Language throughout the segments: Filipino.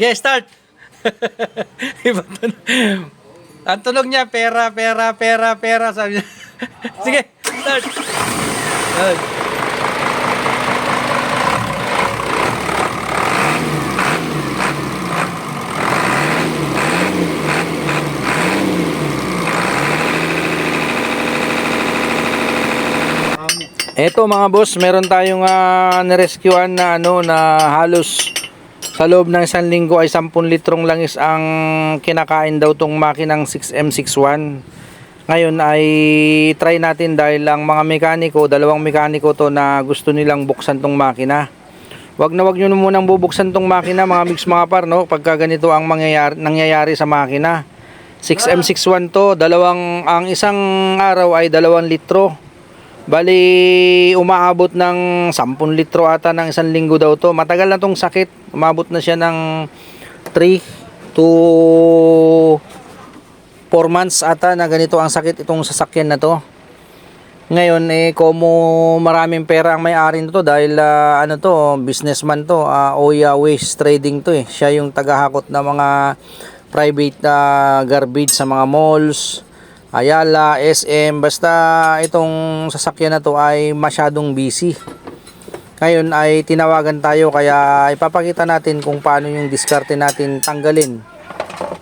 Okay, start. Ang tunog niya, pera, pera, pera, pera. Sabi niya. Sige, start. Yan. Eto mga boss, meron tayong uh, nirescuean na ano na halos sa loob ng isang linggo ay 10 litrong langis ang kinakain daw tong makinang 6M61. Ngayon ay try natin dahil ang mga mekaniko, dalawang mekaniko to na gusto nilang buksan tong makina. Wag na wag nyo na munang bubuksan tong makina mga mix mga par no pagka ganito ang mangyayari, nangyayari sa makina. 6M61 to, dalawang ang isang araw ay 2 litro. Bali, umaabot ng 10 litro ata ng isang linggo daw to. Matagal na tong sakit. Umabot na siya ng 3 to 4 months ata na ganito ang sakit itong sasakyan na to. Ngayon, eh, como maraming pera ang may-ari nito dahil ah, ano to, businessman to, ah, Oya Waste Trading to eh. Siya yung tagahakot ng mga private ah, garbage sa mga malls, Ayala, SM, basta itong sasakyan na to ay masyadong busy. Ngayon ay tinawagan tayo kaya ipapakita natin kung paano yung diskarte natin tanggalin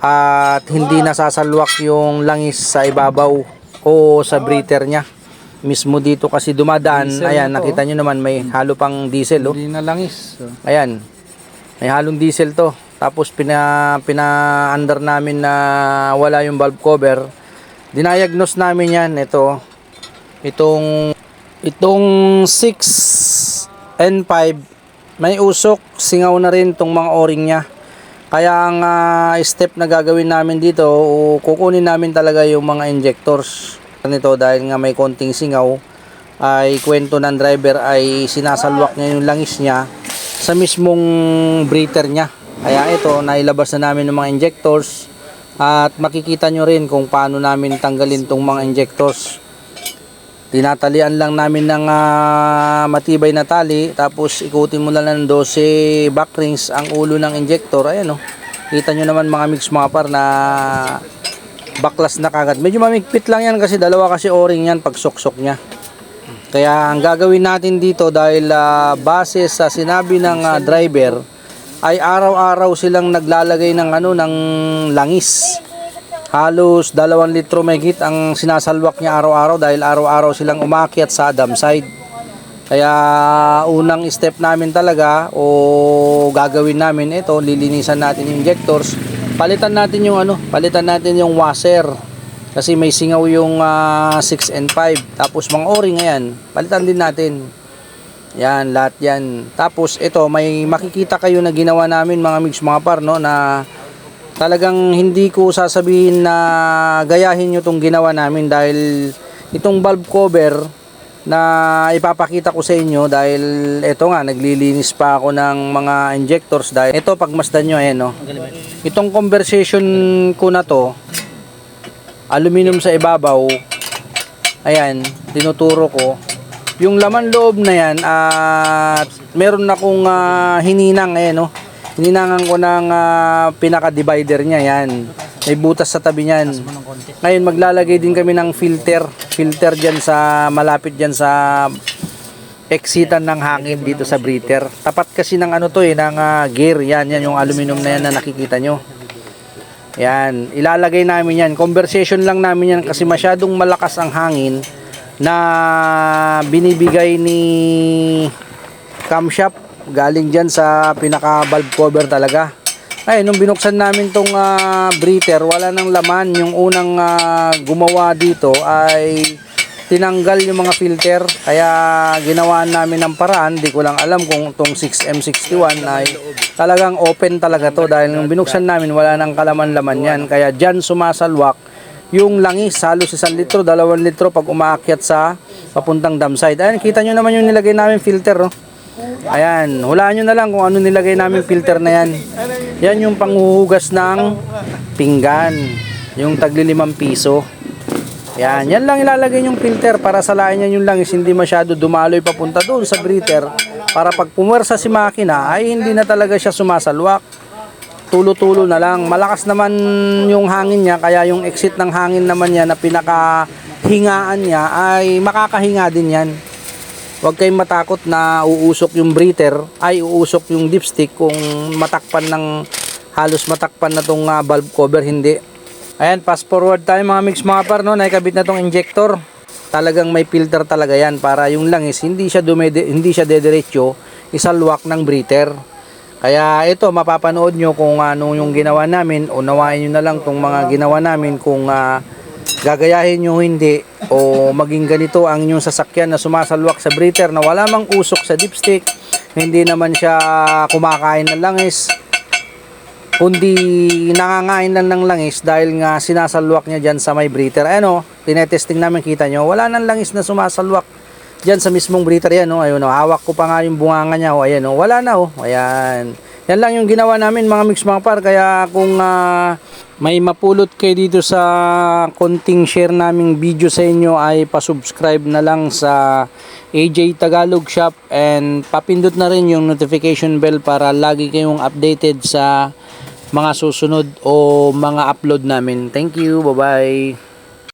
at hindi nasasalwak yung langis sa ibabaw o sa breather niya. Mismo dito kasi dumadaan, Diesel ayan nakita nyo naman may halo pang diesel oh. Hindi na langis. Ayan. May halong diesel to. Tapos pina pina-under namin na wala yung valve cover. Dinayagnos namin yan ito. Itong itong 6 and 5 may usok, singaw na rin tong mga o-ring niya. Kaya ang ah, step na gagawin namin dito, kukunin namin talaga yung mga injectors nito dahil nga may konting singaw ay kwento ng driver ay sinasalwak niya yung langis niya sa mismong breather niya. Kaya ito, nailabas na namin ng mga injectors at makikita nyo rin kung paano namin tanggalin tong mga injectors. Tinatalian lang namin ng ah, matibay na tali tapos ikutin mo lang ng 12 back rings ang ulo ng injector. Ayan o. Kita nyo naman mga mix mga par na baklas na kagad. Medyo mamigpit lang yan kasi dalawa kasi o-ring yan pag suksok niya. Kaya ang gagawin natin dito dahil ah, base sa sinabi ng ah, driver ay araw-araw silang naglalagay ng ano ng langis. Halos dalawang litro mahigit ang sinasalwak niya araw-araw dahil araw-araw silang umakyat sa dam side. Kaya unang step namin talaga o gagawin namin ito, lilinisan natin yung injectors. Palitan natin yung ano, palitan natin yung washer. Kasi may singaw yung ah, 6 and 5. Tapos mga o-ring ayan, palitan din natin. Yan, lahat yan. Tapos ito, may makikita kayo na ginawa namin mga mix mga par no na talagang hindi ko sasabihin na gayahin nyo itong ginawa namin dahil itong valve cover na ipapakita ko sa inyo dahil ito nga naglilinis pa ako ng mga injectors dahil ito pagmasdan nyo ayan no itong conversation ko na to aluminum sa ibabaw ayan tinuturo ko yung laman loob na yan at meron akong ah, hininang ayan no? Hininangan ko ng ah, pinaka divider niya yan. May butas sa tabi niyan. Ngayon maglalagay din kami ng filter. Filter dyan sa malapit dyan sa exitan ng hangin dito sa breather. Tapat kasi ng ano to eh ng ah, gear. Yan yan yung aluminum na yan na nakikita nyo. Yan, ilalagay namin yan. Conversation lang namin yan kasi masyadong malakas ang hangin na binibigay ni camshop galing dyan sa pinaka valve cover talaga. Ay, nung binuksan namin tong ah, breather, wala nang laman. Yung unang ah, gumawa dito ay tinanggal yung mga filter. Kaya ginawa namin ng paraan. Di ko lang alam kung tong 6M61 ay talagang open talaga to. Dahil nung binuksan namin, wala nang kalaman-laman yan. Kaya dyan sumasalwak yung langis. Halos isang litro, dalawang litro pag umaakyat sa papuntang dam side. Ayan, kita nyo naman yung nilagay namin filter. No? Ayan, hulaan nyo na lang kung ano nilagay namin filter na yan. Yan yung panghuhugas ng pinggan. Yung tagli limang piso. Yan, yan lang ilalagay yung filter para salain yan yung langis hindi masyado dumaloy papunta doon sa breather para pag pumwersa si makina ay hindi na talaga siya sumasalwak. Tulo-tulo na lang. Malakas naman yung hangin niya, kaya yung exit ng hangin naman niya na pinakahingaan niya ay makakahinga din yan. Huwag kayong matakot na uusok yung breather, ay uusok yung dipstick kung matakpan ng halos matakpan na tong ah, valve cover, hindi. Ayan, fast forward tayo mga mix mga par, no? Nakikabit na tong injector. Talagang may filter talaga yan para yung langis hindi siya dumede, hindi siya dediretso isalwak ng breather. Kaya ito mapapanood nyo kung ano yung ginawa namin, unawain nyo na lang tong mga ginawa namin kung ah, gagayahin nyo hindi o maging ganito ang inyong sasakyan na sumasalwak sa breather na wala mang usok sa dipstick, hindi naman siya kumakain ng langis, kundi nangangain lang ng langis dahil nga sinasalwak niya dyan sa may breather. Ayan o, tinetesting namin kita nyo, wala nang langis na sumasalwak dyan sa mismong breather yan o. Ayun o, hawak ko pa nga yung bunganga niya o. Ayan o, wala na o. Ayan. Yan lang yung ginawa namin mga mix mga par. Kaya kung ah, may mapulot kayo dito sa konting share naming video sa inyo ay pasubscribe na lang sa AJ Tagalog Shop and papindot na rin yung notification bell para lagi kayong updated sa mga susunod o mga upload namin. Thank you. Bye-bye.